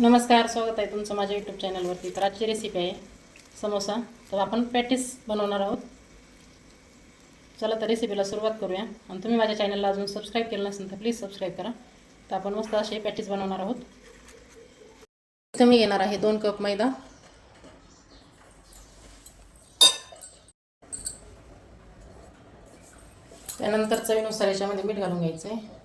नमस्कार स्वागत आहे तुमचं माझ्या यूट्यूब चॅनलवरती तर आजची रेसिपी आहे समोसा. तर आपण पॅटीस बनवणार आहोत. चला तर रेसिपीला सुरुवात करूया. आणि तुम्ही माझ्या चॅनलला अजून सबस्क्राईब केलं नसेल तर प्लीज सबस्क्राईब करा. तर आपण मस्त असे पॅटीस बनवणार आहोत. इथं मी घेणार आहे दोन कप मैदा. त्यानंतर चवीनुसार याच्यामध्ये मीठ घालून घ्यायचं आहे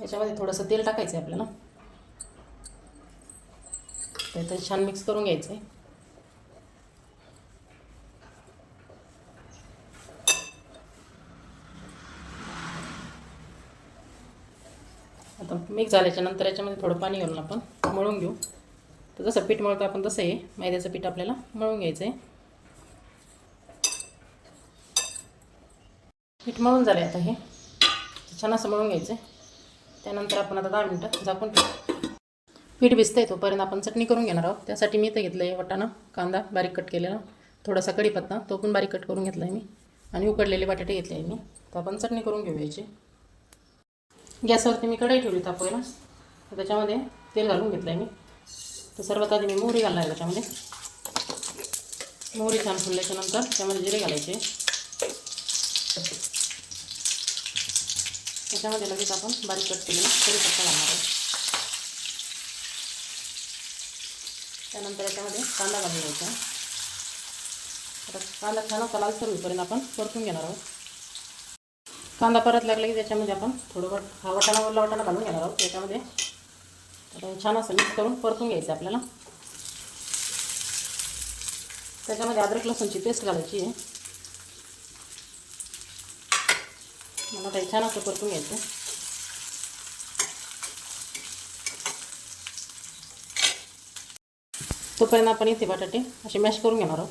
याच्यामध्ये थोडंसं तेल टाकायचं आहे आपल्याला तर छान मिक्स करून घ्यायचं आहे आता मिक्स झाल्याच्यानंतर याच्यामध्ये थोडं पाणी घालून आपण मळून घेऊ. तर जसं पीठ मळतो आपण तसं आहे मैद्याचं पीठ आपल्याला मळून घ्यायचं आहे पीठ मळून झालं आहे आता हे. छान असं मळून घ्यायचं आहे त्यानंतर आपण आता दहा मिनटं झाकून ठेवू. पीठ भिजतं आहे तोपर्यंत आपण चटणी करून घेणार आहोत. त्यासाठी मी इथं घेतलं आहे वाटाणा कांदा बारीक कट केलेला थोडासा कढीपत्ता तो पण बारीक कट करून घेतला आहे मी. आणि उकडलेले बटाटे घेतले आहे मी. तर आपण चटणी करून घेऊ याची गॅसवरती मी कढई ठेवली तापवायला. तर त्याच्यामध्ये तेल घालून घेतलं आहे मी. तर सर्वात आधी मी मोहरी घालणार आहे त्याच्यामध्ये. मोहरी छान फुलल्याच्या नंतर त्यामध्ये जिरे घालायचे. त्याच्यामध्ये लगेच आपण बारीक कट केलेला कढीपत्ता घालणार आहोत. त्यानंतर याच्यामध्ये कांदा घालून घ्यायचा. आता कांदा छान असा लालसर होईपर्यंत आपण परतून घेणार आहोत. कांदा परत लागला की त्याच्यामध्ये आपण थोडं हा वाटाणा वरला वाटाणा घालून घेणार आहोत. त्याच्यामध्ये आता छान असं मिक्स करून परतून घ्यायचं आपल्याला. त्याच्यामध्ये अद्रक लसूणची पेस्ट घालायची आहे. मला काही छान असं परतून घ्यायचं. तोपर्यंत आपण इथे बटाटे असे मॅश करून घेणार आहोत.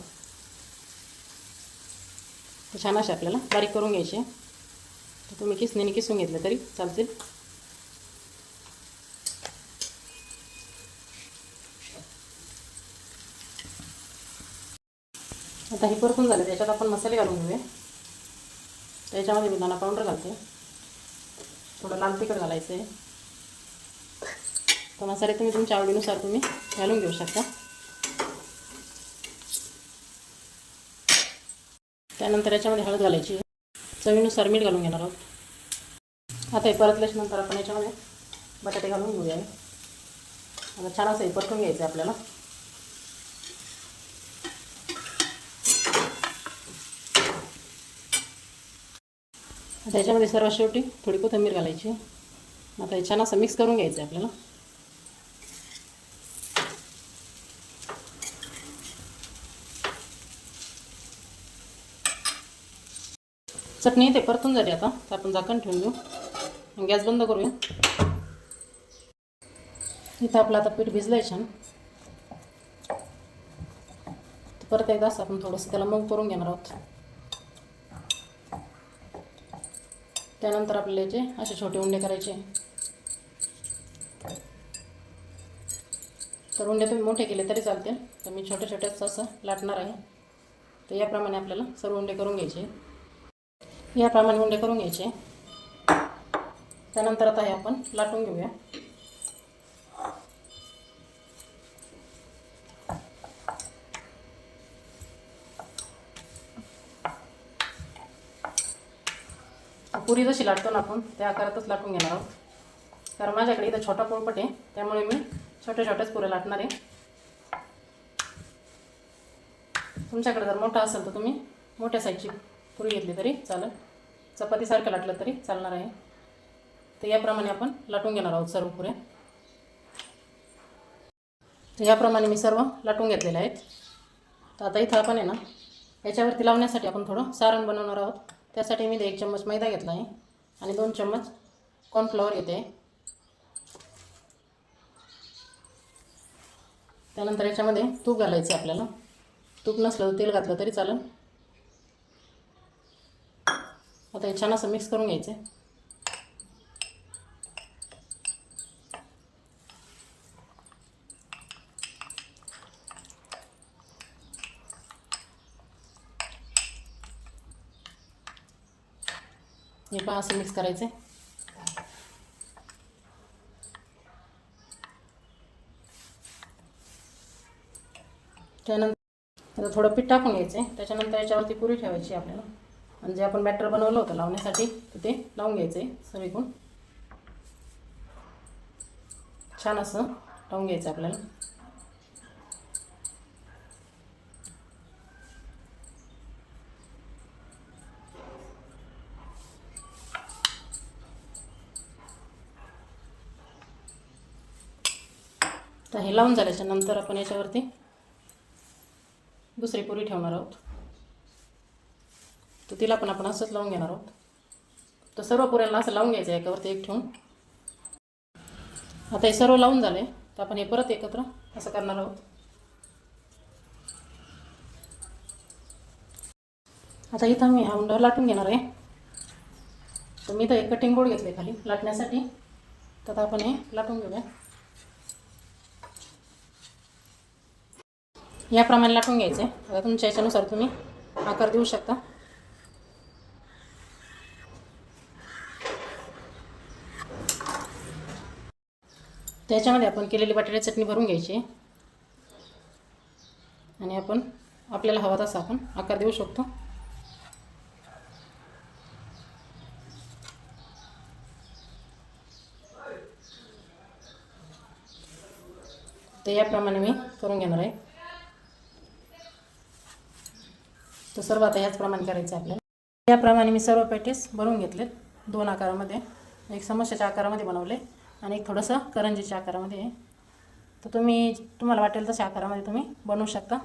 छान असे आपल्याला बारीक करून घ्यायचे. तर तुम्ही किसणीने किसून घेतलं तरी चालतील. आता हे परतून झाले त्याच्यात आपण मसाले घालून घेऊया. याच्यामध्ये मी दाणा पावडर घालते. थोडं लाल तिखट घालायचं आहे तर मसाले तुम्ही तुमच्या आवडीनुसार तुम्ही घालून घेऊ शकता. त्यानंतर याच्यामध्ये हळद घालायची चवीनुसार मीठ घालून घेणार आहोत. आता हे परतल्याच्यानंतर आपण याच्यामध्ये बटाटे घालून घेऊया. आता छान असं हे परतून घ्यायचं आहे आपल्याला. आता याच्यामध्ये सर्वात शेवटी थोडी कोथिंबीर घालायची. आता हे छान असं मिक्स करून घ्यायचं आहे आपल्याला. चटणी ते परतून झाली आता. तर आपण झाकण ठेवून घेऊ. गॅस बंद करूया. इथं आपलं आता पीठ भिजलं आहे छान. तर परत एकदा असं आपण थोडंसं त्याला मऊ करून घेणार आहोत. त्यानंतर आपल्याला याचे असे छोटे उंडे करायचे. तर उंडे तुम्ही मोठे केले तरी चालतील. तर मी छोटे छोट्याच असं लाटणार आहे. तर याप्रमाणे आपल्याला सर्व उंडे करून घ्यायचे. याप्रमाणे उंडे करून घ्यायचे. त्यानंतर आता हे आपण लाटून घेऊया. पुरी जशी लाटतो ना आपण त्या आकारातच लाटून घेणार आहोत. कारण माझ्याकडे इथं छोटा पोळपट आहे त्यामुळे मी छोट्या छोट्याच पुऱ्या लाटणार आहे. तुमच्याकडे जर मोठा असेल तर तुम्ही मोठ्या साईजची पुरी घेतली तरी चालेल. चपातीसारखं लाटलं तरी चालणार आहे. तर याप्रमाणे आपण लाटून घेणार आहोत सर्व पुऱ्या. तर याप्रमाणे मी सर्व लाटून घेतलेले आहेत. तर आता इथं आपण आहे ना याच्यावरती लावण्यासाठी आपण थोडं सारण बनवणार आहोत. त्यासाठी मी एक चम्मच मैदा घेतला आहे आणि दोन चम्मच कॉर्नफ्लॉवर येते. त्यानंतर याच्यामध्ये तूप घालायचं आहे आपल्याला. तूप नसलं तर तेल घातलं तरी चालेल. आता हे छान असं मिक्स करून घ्यायचं आहे. हे पण असं मिक्स करायचं त्यानंतर आता थोडं पीठ टाकून घ्यायचं आहे. त्याच्यानंतर याच्यावरती पुरी ठेवायची आपल्याला. आणि जे आपण बॅटर बनवलं होतं लावण्यासाठी तर ते लावून घ्यायचं आहे सगळीकून छान असं लावून घ्यायचं आपल्याला. तर हे लावून झाल्याच्यानंतर आपण याच्यावरती दुसरी पुरी ठेवणार आहोत. तर तिला पण आपण असंच लावून घेणार आहोत. तर सर्व पुऱ्यांना असं लावून घ्यायचं आहे एकावरती एक ठेवून. आता हे सर्व लावून झाले तर आपण हे परत एकत्र असं करणार आहोत. आता इथं मी हा उंडा लाटून घेणार आहे. तर मी तर एक कटिंग बोर्ड घेतले खाली लाटण्यासाठी. तर आता आपण हे लाटून घेऊया. याप्रमाणे लाटून आहे आता तुमच्या याच्यानुसार तुम्ही आकार देऊ शकता. त्याच्यामध्ये आपण केलेली बटाट्याची चटणी भरून घ्यायची. आहे. आणि आपण आपल्याला हवा तसा आपण आकार देऊ शकतो. तर याप्रमाणे मी करून घेणार आहे. तर सर्व आता ह्याचप्रमाणे करायचं आहे आपल्याला. याप्रमाणे मी सर्व पॅटीस बनवून घेतलेत दोन आकारामध्ये. एक समोशाच्या आकारामध्ये बनवले आणि एक थोडंसं करंजीच्या आकारामध्ये आहे. तर तुम्ही तुम्हाला वाटेल तशा आकारामध्ये तुम्ही बनवू शकता.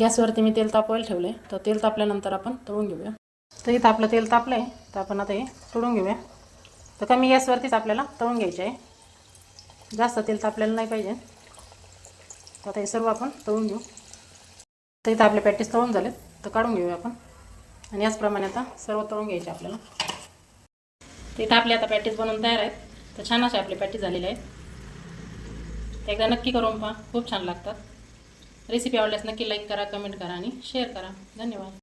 गॅसवरती मी तेल तापवायला ठेवले तर तेल तापल्यानंतर आपण तळून घेऊया. तर इथं आपलं तेल तापलं आहे तर आपण आता हे तळून घेऊया. तर कमी गॅसवरतीच आपल्याला तळून घ्यायचे आहे. जास्त तेल तापलेलं नाही पाहिजे. तर आता हे सर्व आपण तळून घेऊ. तर इथं आपले पॅटीस तळून झालेत. तर काढून घेऊया आपण. आणि याचप्रमाणे आता सर्व तळून घ्यायचे आपल्याला. तर इथं आपले आता पॅटीस बनवून तयार आहेत. तर छान असे आपले पॅटीस झालेले आहेत. एकदा नक्की करून पहा. खूप छान लागतात. रेसिपी आवडल्यास नक्की लाईक करा कमेंट करा आणि शेअर करा. धन्यवाद.